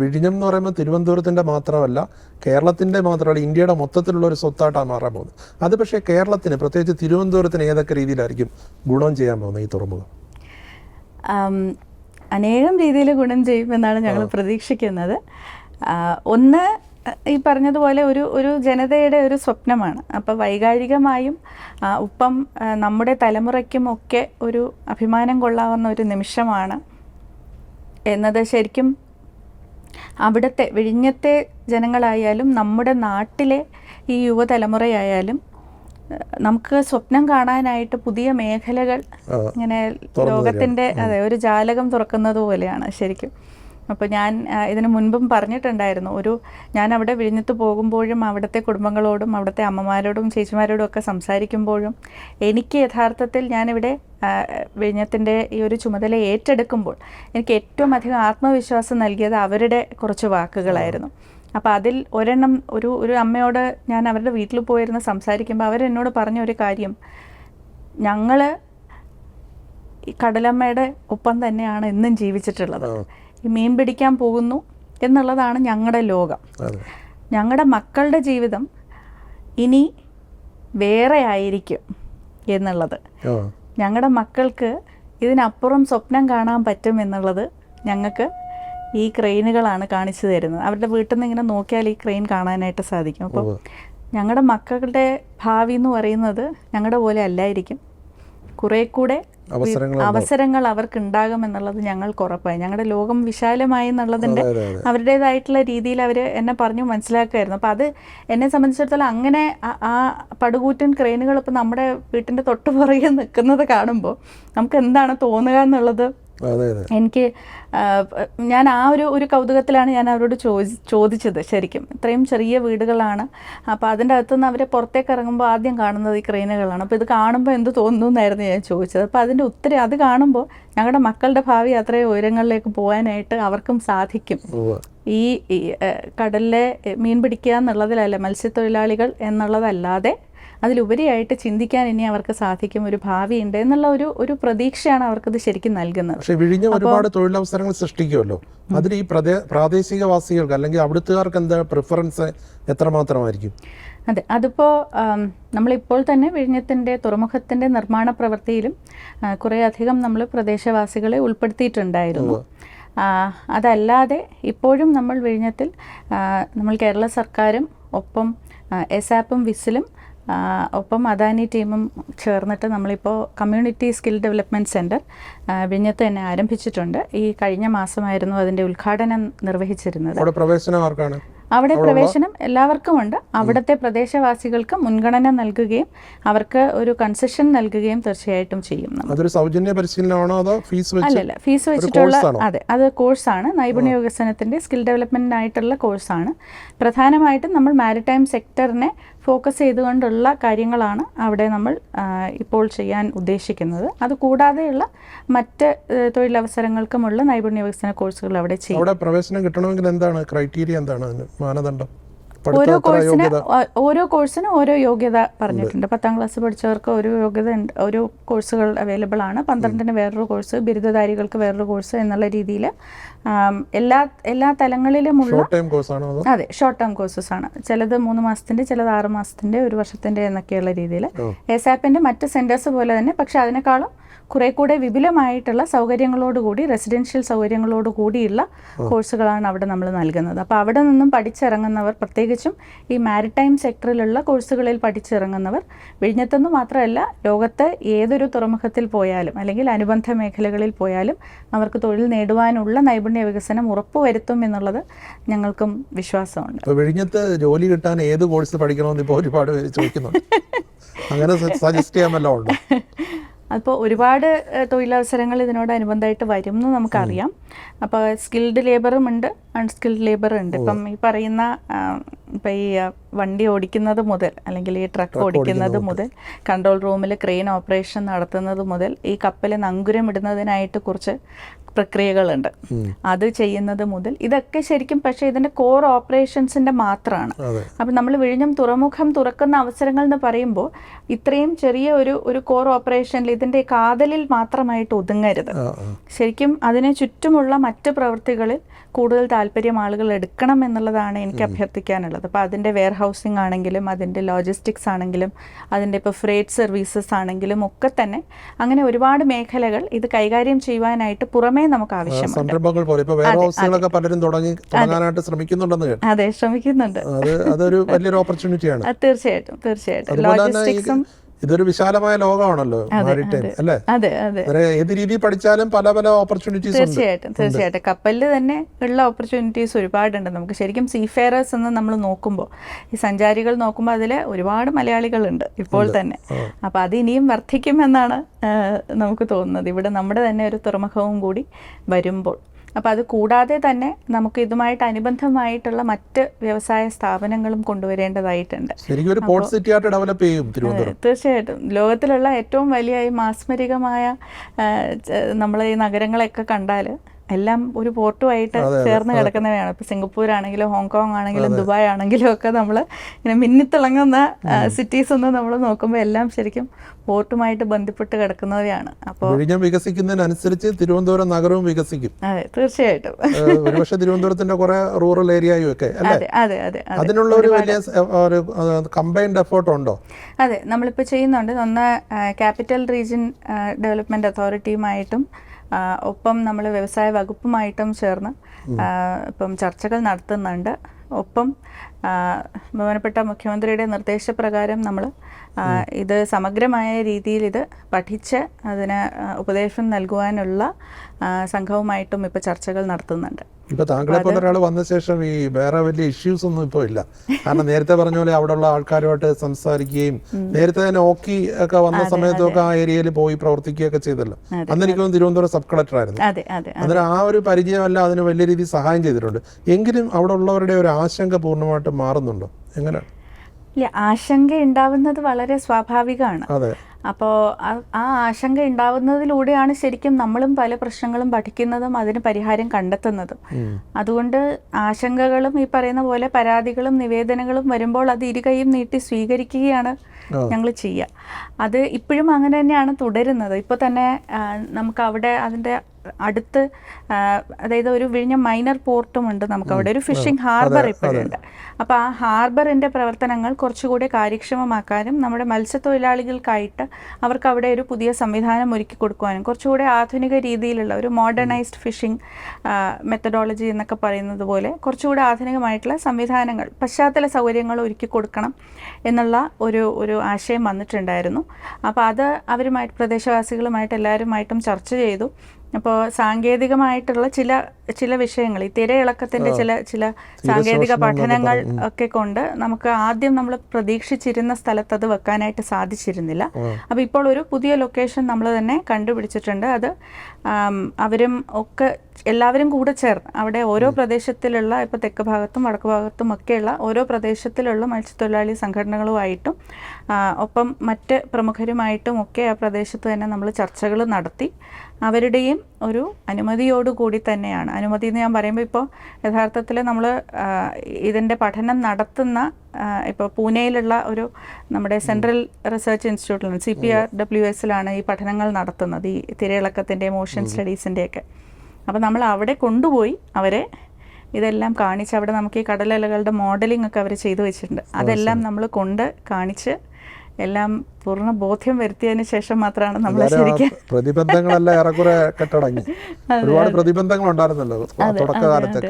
വിഴിഞ്ഞം എന്ന് പറയുമ്പോൾ തിരുവനന്തപുരത്തിന്റെ മാത്രമല്ല കേരളത്തിന്റെ മാത്രമല്ല ഇന്ത്യയുടെ മൊത്തത്തിലുള്ള ഒരു സ്വത്തായിട്ടാണ് മാറാൻ പോകുന്നത്. അത് പക്ഷേ കേരളത്തിന് പ്രത്യേകിച്ച് തിരുവനന്തപുരത്തിന് ഏതൊക്കെ രീതിയിലായിരിക്കും ഗുണം ചെയ്യാൻ പോകുന്നത് ഈ തുറമുഖം? അനേകം രീതിയിൽ ഗുണം ചെയ്യുമെന്നാണ് ഞങ്ങൾ പ്രതീക്ഷിക്കുന്നത്. ഒന്ന് ഈ പറഞ്ഞതുപോലെ ഒരു ഒരു ജനതയുടെ ഒരു സ്വപ്നമാണ്. അപ്പോൾ വൈകാരികമായും ഉപ്പം ഒപ്പം നമ്മുടെ തലമുറയ്ക്കും ഒക്കെ ഒരു അഭിമാനം കൊള്ളാവുന്ന ഒരു നിമിഷമാണ് എന്നത് ശരിക്കും അവിടുത്തെ വിഴിഞ്ഞത്തെ ജനങ്ങളായാലും നമ്മുടെ നാട്ടിലെ ഈ യുവതലമുറയായാലും നമുക്ക് സ്വപ്നം കാണാനായിട്ട് പുതിയ മേഖലകൾ ഇങ്ങനെ ലോകത്തിന്റെ ലോകത്തിന്റെ അതെ ഒരു ജാലകം തുറക്കുന്നത് പോലെയാണ് ശരിക്കും. അപ്പോൾ ഞാൻ ഇതിനു മുൻപും പറഞ്ഞിട്ടുണ്ടായിരുന്നു. ഒരു ഞാൻ അവിടെ വിഴിഞ്ഞത്ത് പോകുമ്പോഴും അവിടുത്തെ കുടുംബങ്ങളോടും അവിടുത്തെ അമ്മമാരോടും ചേച്ചിമാരോടും ഒക്കെ സംസാരിക്കുമ്പോഴും എനിക്ക് യഥാർത്ഥത്തിൽ ഞാനിവിടെ വിഴിഞ്ഞത്തിന്റെ ഈ ഒരു ചുമതല ഏറ്റെടുക്കുമ്പോൾ എനിക്ക് ഏറ്റവും അധികം ആത്മവിശ്വാസം നൽകിയത് അവരുടെ കുറച്ച് വാക്കുകളായിരുന്നു. അപ്പോൾ അതിൽ ഒരെണ്ണം ഒരു ഒരു അമ്മയോട് ഞാൻ അവരുടെ വീട്ടിൽ പോയിരുന്ന് സംസാരിക്കുമ്പോൾ അവരെന്നോട് പറഞ്ഞ ഒരു കാര്യം ഞങ്ങൾ ഈ കടലമ്മയുടെ ഒപ്പം തന്നെയാണ് എന്നും ജീവിച്ചിട്ടുള്ളത്. ഈ മീൻ പിടിക്കാൻ പോകുന്നു എന്നുള്ളതാണ് ഞങ്ങളുടെ ലോകം. ഞങ്ങളുടെ മക്കളുടെ ജീവിതം ഇനി വേറെ ആയിരിക്കും എന്നുള്ളത്. ഞങ്ങളുടെ മക്കൾക്ക് ഇതിനപ്പുറം സ്വപ്നം കാണാൻ പറ്റും എന്നുള്ളത് ഞങ്ങൾക്ക് ഈ ക്രെയിനുകളാണ് കാണിച്ചു തരുന്നത്. അവരുടെ വീട്ടിൽ നിന്ന് ഇങ്ങനെ നോക്കിയാൽ ഈ ക്രെയിൻ കാണാനായിട്ട് സാധിക്കും. അപ്പോൾ ഞങ്ങളുടെ മക്കളുടെ ഭാവി എന്ന് പറയുന്നത് ഞങ്ങളുടെ പോലെ അല്ലായിരിക്കും. കുറേ കൂടെ അവസരങ്ങൾ അവർക്ക് ഉണ്ടാകും എന്നുള്ളത് ഞങ്ങൾക്ക് ഉറപ്പായി. ഞങ്ങളുടെ ലോകം വിശാലമായി എന്നുള്ളതിന്റെ. അവരുടേതായിട്ടുള്ള രീതിയിൽ അവർ എന്നെ പറഞ്ഞു മനസ്സിലാക്കുമായിരുന്നു. അപ്പോൾ അത് എന്നെ സംബന്ധിച്ചിടത്തോളം അങ്ങനെ ആ- പടുകൂറ്റൻ ക്രെയിനുകൾ ഇപ്പോൾ നമ്മുടെ വീട്ടിന്റെ തൊട്ട് പുറകെ നിൽക്കുന്നത് കാണുമ്പോൾ നമുക്ക് എന്താണ് തോന്നുക എന്നുള്ളത് എനിക്ക് ഞാൻ ആ ഒരു ഒരു കൗതുകത്തിലാണ് ഞാൻ അവരോട് ചോദി ചോദിച്ചത് ശരിക്കും. ഇത്രയും ചെറിയ വീടുകളാണ്. അപ്പോൾ അതിന്റെ അകത്തുനിന്ന് അവരെ പുറത്തേക്ക് ഇറങ്ങുമ്പോൾ ആദ്യം കാണുന്നത് ഈ ക്രെയിനുകളാണ് അപ്പോൾ ഇത് കാണുമ്പോൾ എന്ത് തോന്നുന്നു എന്നായിരുന്നു ഞാൻ ചോദിച്ചത്. അപ്പോൾ അതിന്റെ ഉത്തരം അത് കാണുമ്പോൾ ഞങ്ങളുടെ മക്കളുടെ ഭാവി അത്രയും ഉയരങ്ങളിലേക്ക് പോകാനായിട്ട് അവർക്കും സാധിക്കും. ഈ കടലിലെ മീൻ പിടിക്കുക എന്നുള്ളതിലല്ല മത്സ്യത്തൊഴിലാളികൾ എന്നുള്ളതല്ലാതെ അതിലുപരിയായിട്ട് ചിന്തിക്കാൻ ഇനി അവർക്ക് സാധിക്കും ഒരു ഭാവിയുണ്ട് എന്നുള്ള ഒരു ഒരു പ്രതീക്ഷയാണ് അവർക്കത് ശരിക്കും നൽകുന്നത്. പക്ഷേ വിഴിഞ്ഞ ഒരുപാട് തൊഴിലവസരങ്ങൾ സൃഷ്ടിക്കുമല്ലോ. അതിൽ ഈ പ്രദേ പ്രാദേശികവാസികൾക്ക് അല്ലെങ്കിൽ അവിടുത്തുകാർക്ക് എന്താ പ്രിഫറൻസ് എത്രമാത്രമായിരിക്കും? അതെ അതിപ്പോൾ നമ്മളിപ്പോൾ തന്നെ വിഴിഞ്ഞത്തിന്റെ തുറമുഖത്തിന്റെ നിർമ്മാണ പ്രവൃത്തിയിലും കുറേയധികം നമ്മൾ പ്രദേശവാസികളെ ഉൾപ്പെടുത്തിയിട്ടുണ്ടായിരുന്നു. അതല്ലാതെ ഇപ്പോഴും നമ്മൾ വിഴിഞ്ഞത്തിൽ നമ്മൾ കേരള സർക്കാരും ഒപ്പം എസാപ്പും വിസിലും ഒപ്പം അദാനി ടീമും ചേർന്നിട്ട് നമ്മളിപ്പോൾ കമ്മ്യൂണിറ്റി സ്കിൽ ഡെവലപ്മെന്റ് സെന്റർ വിഴിഞ്ഞത്ത് തന്നെ ആരംഭിച്ചിട്ടുണ്ട്. ഈ കഴിഞ്ഞ മാസമായിരുന്നു അതിന്റെ ഉദ്ഘാടനം നിർവഹിച്ചിരുന്നത്. അവിടെ പ്രവേശനം എല്ലാവർക്കും ഉണ്ട്. അവിടുത്തെ പ്രദേശവാസികൾക്ക് മുൻഗണന നൽകുകയും അവർക്ക് ഒരു കൺസെഷൻ നൽകുകയും തീർച്ചയായിട്ടും ചെയ്യും അതൊരു സൗജന്യ പരിശീലനമാണോ അതോ ഫീസ് അല്ലല്ല ഫീസ് വെച്ചിട്ടുള്ള അതെ അത് കോഴ്സാണ് നൈപുണ്യ വികസനത്തിന്റെ സ്കിൽ ഡെവലപ്മെന്റിനായിട്ടുള്ള കോഴ്സാണ് പ്രധാനമായിട്ടും നമ്മൾ മാരിടൈം സെക്ടറിനെ ഫോക്കസ് ചെയ്തുകൊണ്ടുള്ള കാര്യങ്ങളാണ് അവിടെ നമ്മൾ ഇപ്പോൾ ചെയ്യാൻ ഉദ്ദേശിക്കുന്നത്. അതുകൂടാതെയുള്ള മറ്റ് തൊഴിലവസരങ്ങൾക്കുമുള്ള നൈപുണ്യ വികസന കോഴ്സുകൾ അവിടെ ചെയ്യും. അവിടെ പ്രവേശനം കിട്ടണമെങ്കിൽ എന്താണ്? ക്രൈറ്റീരിയ എന്താണ് മാനദണ്ഡം? ഓരോ കോഴ്സിന് ഓരോ കോഴ്സിനും ഓരോ യോഗ്യത പറഞ്ഞിട്ടുണ്ട്. പത്താം ക്ലാസ് പഠിച്ചവർക്ക് ഓരോ യോഗ്യത ഉണ്ട്. ഓരോ കോഴ്സുകൾ അവൈലബിൾ ആണ്. പന്ത്രണ്ടിന് വേറൊരു കോഴ്സ് ബിരുദധാരികൾക്ക് വേറൊരു കോഴ്സ് എന്നുള്ള രീതിയിൽ എല്ലാ എല്ലാ തലങ്ങളിലുമുള്ള അതോ? ഷോർട്ട് ടേം കോഴ്സസ് ആണ്. ചിലത് മൂന്ന് മാസത്തിന്റെ ചിലത് ആറ് മാസത്തിന്റെ ഒരു വർഷത്തിന്റെ എന്നൊക്കെയുള്ള രീതിയിൽ എസ് എസാപ്പിന്റെ മറ്റ് സെന്റേഴ്സ് പോലെ തന്നെ പക്ഷെ അതിനേക്കാളും കുറെ കൂടെ വിപുലമായിട്ടുള്ള സൗകര്യങ്ങളോടുകൂടി റെസിഡൻഷ്യൽ സൗകര്യങ്ങളോടുകൂടിയുള്ള കോഴ്സുകളാണ് അവിടെ നമ്മൾ നൽകുന്നത്. അപ്പോൾ അവിടെ നിന്നും പഠിച്ചിറങ്ങുന്നവർ പ്രത്യേകിച്ചും ഈ മാരിടൈം സെക്ടറിലുള്ള കോഴ്സുകളിൽ പഠിച്ചിറങ്ങുന്നവർ വിഴിഞ്ഞത്തെന്ന് മാത്രമല്ല ലോകത്ത് ഏതൊരു തുറമുഖത്തിൽ പോയാലും അല്ലെങ്കിൽ അനുബന്ധ മേഖലകളിൽ പോയാലും അവർക്ക് തൊഴിൽ നേടുവാനുള്ള നൈപുണ്യ വികസനം ഉറപ്പുവരുത്തും എന്നുള്ളത് ഞങ്ങൾക്കും വിശ്വാസമുണ്ട്. വിഴിഞ്ഞത്ത് ജോലി കിട്ടാൻ ഏത് കോഴ്സ് പഠിക്കണമെന്ന് ഇപ്പോൾ ഒരുപാട് പേര് ചോദിക്കുന്നുണ്ട്. അങ്ങനെ സജസ്റ്റ് ചെയ്യാൻ വല്ലതും ഉണ്ടോ? അപ്പോൾ ഒരുപാട് തൊഴിലവസരങ്ങൾ ഇതിനോട് ഇതിനോടനുബന്ധമായിട്ട് വരും എന്ന് നമുക്കറിയാം. അപ്പോൾ സ്കിൽഡ് ലേബറും ഉണ്ട് അൺസ്കിൽഡ് ലേബറും ഉണ്ട്. ഇപ്പം ഈ പറയുന്ന ഇപ്പം ഈ വണ്ടി ഓടിക്കുന്നത് മുതൽ അല്ലെങ്കിൽ ഈ ട്രക്ക് ഓടിക്കുന്നത് മുതൽ കൺട്രോൾ റൂമിൽ ക്രെയിൻ ഓപ്പറേഷൻ നടത്തുന്നത് മുതൽ ഈ കപ്പൽ നങ്കുരം ഇടുന്നതിനായിട്ട് കുറച്ച് പ്രക്രിയകളുണ്ട്. അത് ചെയ്യുന്നത് മുതൽ ഇതൊക്കെ ശരിക്കും പക്ഷേ ഇതിന്റെ കോർ ഓപ്പറേഷൻസിന്റെ മാത്രമാണ് അപ്പം നമ്മൾ വിഴിഞ്ഞം തുറമുഖം തുറക്കുന്ന അവസരങ്ങൾ എന്ന് പറയുമ്പോൾ ഇത്രയും ചെറിയ ഒരു ഒരു കോർ ഓപ്പറേഷനിൽ ഇത് ഇതിന്റെ കാതലിൽ മാത്രമായിട്ട് ഒതുങ്ങരുത്. ശരിക്കും അതിനെ ചുറ്റുമുള്ള മറ്റ് പ്രവൃത്തികളിൽ കൂടുതൽ താല്പര്യം ആളുകൾ എടുക്കണം എന്നുള്ളതാണ് എനിക്ക് അഭ്യർത്ഥിക്കാനുള്ളത്. അപ്പോൾ അതിന്റെ വെയർ ഹൗസിംഗ് ആണെങ്കിലും അതിന്റെ ലോജിസ്റ്റിക്സ് ആണെങ്കിലും അതിന്റെ ഇപ്പോൾ ഫ്രേറ്റ് സർവീസസ് ആണെങ്കിലും ഒക്കെ തന്നെ അങ്ങനെ ഒരുപാട് മേഖലകൾ ഇത് കൈകാര്യം ചെയ്യുവാനായിട്ട് പുറമേ നമുക്ക് ആവശ്യമുണ്ട്. പലരും തുടങ്ങി തുടങ്ങാനായിട്ട് ശ്രമിക്കുന്നുണ്ടെന്ന് അതെ ശ്രമിക്കുന്നുണ്ട്. അത് അതൊരു വലിയൊരു ഓപ്പർച്യൂണിറ്റിയാണ് അത് തീർച്ചയായിട്ടും തീർച്ചയായിട്ടും. ലോജിസ്റ്റിക്സും ഇതൊരു വിശാലമായ ലോകമാണല്ലോ മാരിടൈം അല്ലേ? ഏത് രീതിയിൽ പഠിച്ചാലും പല പല ഓപ്പർച്യൂണിറ്റീസ് തീർച്ചയായിട്ടും തീർച്ചയായിട്ടും. കപ്പലിൽ തന്നെ ഉള്ള ഓപ്പർച്യൂണിറ്റീസ് ഒരുപാടുണ്ട്. നമുക്ക് ശരിക്കും സീഫെയറേഴ്സ് എന്ന് നമ്മൾ നോക്കുമ്പോൾ ഈ സഞ്ചാരികൾ നോക്കുമ്പോൾ അതിൽ ഒരുപാട് മലയാളികളുണ്ട് ഇപ്പോൾ തന്നെ. അപ്പോൾ അത് ഇനിയും വർദ്ധിക്കുമെന്നാണ് നമുക്ക് തോന്നുന്നത്. ഇവിടെ നമ്മുടെ തന്നെ ഒരു തുറമുഖവും കൂടി വരുമ്പോൾ. അപ്പോൾ അത് കൂടാതെ തന്നെ നമുക്ക് ഇതുമായിട്ട് അനുബന്ധമായിട്ടുള്ള മറ്റ് വ്യവസായ സ്ഥാപനങ്ങളും കൊണ്ടുവരേണ്ടതായിട്ടുണ്ട്. ഡെവലപ്പ് ചെയ്യും തീർച്ചയായിട്ടും. ലോകത്തിലുള്ള ഏറ്റവും വലിയ ഈ മാസ്മരികമായ നമ്മൾ ഈ നഗരങ്ങളെയൊക്കെ കണ്ടാൽ എല്ലാം ഒരു പോർട്ടുമായിട്ട് ചേർന്ന് കിടക്കുന്നവയാണ്. ഇപ്പൊ സിംഗപ്പൂർ ആണെങ്കിലും ഹോങ്കോങ് ആണെങ്കിലും ദുബായ് ആണെങ്കിലും ഒക്കെ നമ്മൾ ഇങ്ങനെ മിന്നിത്തിളങ്ങുന്ന സിറ്റീസ് ഒന്നും നമ്മൾ നോക്കുമ്പോൾ എല്ലാം ശരിക്കും പോർട്ടുമായിട്ട് ബന്ധപ്പെട്ട് കിടക്കുന്നവയാണ്. അപ്പോൾ വികസിക്കുന്നതിനനുസരിച്ച് തിരുവനന്തപുരം നഗരവും വികസിക്കും. അതെ തീർച്ചയായിട്ടും. ഒരുപക്ഷെ തിരുവനന്തപുരത്തിന്റെ കുറെ റൂറൽ ഏരിയയും ഒക്കെ അതെ അതെ അതെ അതെ. അതിനുള്ള ഒരു വലിയ ഒരു കമ്പൈൻഡ് എഫേർട്ട് ഉണ്ടോ? അതെ നമ്മളിപ്പോൾ ചെയ്യുന്നുണ്ട്. ഒന്ന് ക്യാപിറ്റൽ റീജിയൻ ഡെവലപ്മെന്റ് അതോറിറ്റിയുമായിട്ടും ഒപ്പം നമ്മൾ വ്യവസായ വകുപ്പുമായിട്ടും ചേർന്ന് ഇപ്പം ചർച്ചകൾ നടത്തുന്നുണ്ട്. ഒപ്പം ബഹുമാനപ്പെട്ട മുഖ്യമന്ത്രിയുടെ നിർദ്ദേശപ്രകാരം നമ്മൾ ഇത് സമഗ്രമായ രീതിയിൽ ഇത് പഠിച്ച് അതിന് ഉപദേശം നൽകുവാനുള്ള സംഘവുമായിട്ടും ഇപ്പോൾ ചർച്ചകൾ നടത്തുന്നുണ്ട്. ഇപ്പൊ താങ്കളെ പോലെ ഒരാൾ വന്ന ശേഷം ഈ വേറെ വലിയ ഇഷ്യൂസ് ഒന്നും ഇപ്പൊ ഇല്ല. കാരണം നേരത്തെ പറഞ്ഞ പോലെ അവിടെയുള്ള ആൾക്കാരുമായിട്ട് സംസാരിക്കുകയും നേരത്തെ തന്നെ ഓക്കി ഒക്കെ വന്ന സമയത്തൊക്കെ ആ ഏരിയയിൽ പോയി പ്രവർത്തിക്കുകയൊക്കെ ചെയ്തല്ലോ. അന്ന് എനിക്ക് തിരുവനന്തപുരം സബ് കളക്ടർ ആയിരുന്നു. അന്നേരം ആ ഒരു പരിചയമല്ല അതിന് വലിയ രീതിയിൽ സഹായം ചെയ്തിട്ടുണ്ട്. എങ്കിലും അവിടെ ഉള്ളവരുടെ ഒരു ആശങ്ക പൂർണമായിട്ടും മാറുന്നുണ്ടോ? എങ്ങനെയാണ്? ഇല്ല ആശങ്ക ഉണ്ടാവുന്നത് വളരെ സ്വാഭാവികമാണ്. അതെ. അപ്പോൾ ആ ആശങ്ക ഉണ്ടാവുന്നതിലൂടെയാണ് ശരിക്കും നമ്മളും പല പ്രശ്നങ്ങളും പഠിക്കുന്നതും അതിന് പരിഹാരം കണ്ടെത്തുന്നതും. അതുകൊണ്ട് ആശങ്കകളും ഈ പറയുന്ന പോലെ പരാതികളും നിവേദനങ്ങളും വരുമ്പോൾ അത് ഇരുകൈയും നീട്ടി സ്വീകരിക്കുകയാണ് ഞങ്ങൾ ചെയ്യുക. അത് ഇപ്പോഴും അങ്ങനെ തന്നെയാണ് തുടരുന്നത്. ഇപ്പോൾ തന്നെ നമുക്ക് അവിടെ അതിന്റെ അടുത്ത് അതായത് ഒരു വിഴിഞ്ഞ മൈനർ പോർട്ടും ഉണ്ട് നമുക്ക് അവിടെ. ഒരു ഫിഷിംഗ് ഹാർബർ ഇപ്പോഴുണ്ട്. അപ്പോൾ ആ ഹാർബറിന്റെ പ്രവർത്തനങ്ങൾ കുറച്ചുകൂടി കാര്യക്ഷമമാക്കാനും നമ്മുടെ മത്സ്യത്തൊഴിലാളികൾക്കായിട്ട് അവർക്ക് അവിടെ ഒരു പുതിയ സംവിധാനം ഒരുക്കി കൊടുക്കുവാനും കുറച്ചുകൂടി ആധുനിക രീതിയിലുള്ള ഒരു മോഡേണൈസ്ഡ് ഫിഷിംഗ് മെത്തഡോളജി എന്നൊക്കെ പറയുന്നത് പോലെ കുറച്ചുകൂടി ആധുനികമായിട്ടുള്ള സംവിധാനങ്ങൾ പശ്ചാത്തല സൗകര്യങ്ങൾ ഒരുക്കി കൊടുക്കണം എന്നുള്ള ഒരു ഒരു ആശയം വന്നിട്ടുണ്ടായിരുന്നു. അപ്പോൾ അത് അവരുമായിട്ട് പ്രദേശവാസികളുമായിട്ട് എല്ലാവരുമായിട്ടും ചർച്ച ചെയ്തു. അപ്പോൾ സാങ്കേതികമായിട്ടുള്ള ചില ചില വിഷയങ്ങൾ ഈ തിരയിളക്കത്തിന്റെ ചില ചില സാങ്കേതിക പഠനങ്ങൾ ഒക്കെ കൊണ്ട് നമുക്ക് ആദ്യം നമ്മൾ പ്രതീക്ഷിച്ചിരുന്ന സ്ഥലത്ത് അത് വെക്കാനായിട്ട് സാധിച്ചിരുന്നില്ല. അപ്പോൾ ഇപ്പോൾ ഒരു പുതിയ ലൊക്കേഷൻ നമ്മൾ തന്നെ കണ്ടുപിടിച്ചിട്ടുണ്ട്. അത് അവരും ഒക്കെ എല്ലാവരും കൂടെ ചേർന്ന് അവിടെ ഓരോ പ്രദേശത്തിലുള്ള ഇപ്പോൾ തെക്ക് ഭാഗത്തും വടക്ക് ഭാഗത്തും ഒക്കെയുള്ള ഓരോ പ്രദേശത്തിലുള്ള മത്സ്യത്തൊഴിലാളി സംഘടനകളുമായിട്ടും ഒപ്പം മറ്റ് പ്രമുഖരുമായിട്ടും ഒക്കെ ആ പ്രദേശത്ത് തന്നെ നമ്മൾ ചർച്ചകൾ നടത്തി. അവരുടെയും ഒരു അനുമതിയോടുകൂടി തന്നെയാണ്. അനുമതി എന്ന് ഞാൻ പറയുമ്പോൾ ഇപ്പോൾ യഥാർത്ഥത്തിൽ നമ്മൾ ഇതിന്റെ പഠനം നടത്തുന്ന ഇപ്പോൾ പൂനെയിലുള്ള ഒരു നമ്മുടെ സെൻട്രൽ റിസർച്ച് ഇൻസ്റ്റിറ്റ്യൂട്ടിലാണ് സി പി ആർ ഡബ്ല്യു എസിലാണ് ഈ പഠനങ്ങൾ നടത്തുന്നത് ഈ തിരയിളക്കത്തിന്റെ മോഷൻ സ്റ്റഡീസിന്റെയൊക്കെ അപ്പോൾ നമ്മൾ അവിടെ കൊണ്ടുപോയി അവരെ ഇതെല്ലാം കാണിച്ച് അവിടെ നമുക്ക് ഈ കടലലകളുടെ മോഡലിംഗ് ഒക്കെ അവർ ചെയ്തു വെച്ചിട്ടുണ്ട്. അതെല്ലാം നമ്മൾ കൊണ്ട് കാണിച്ച് എല്ലാം പൂർണ ബോധ്യം വരുത്തിയതിന് ശേഷം മാത്രമാണ് നമ്മൾ ശരിക്കും പ്രതിബന്ധങ്ങളെല്ലാം ഏറെക്കുറെ കെട്ടടങ്ങി. ഒരുപാട് പ്രതിബന്ധങ്ങൾ ഉണ്ടായിരുന്നല്ലോ തുടക്കകാലത്തൊക്കെ.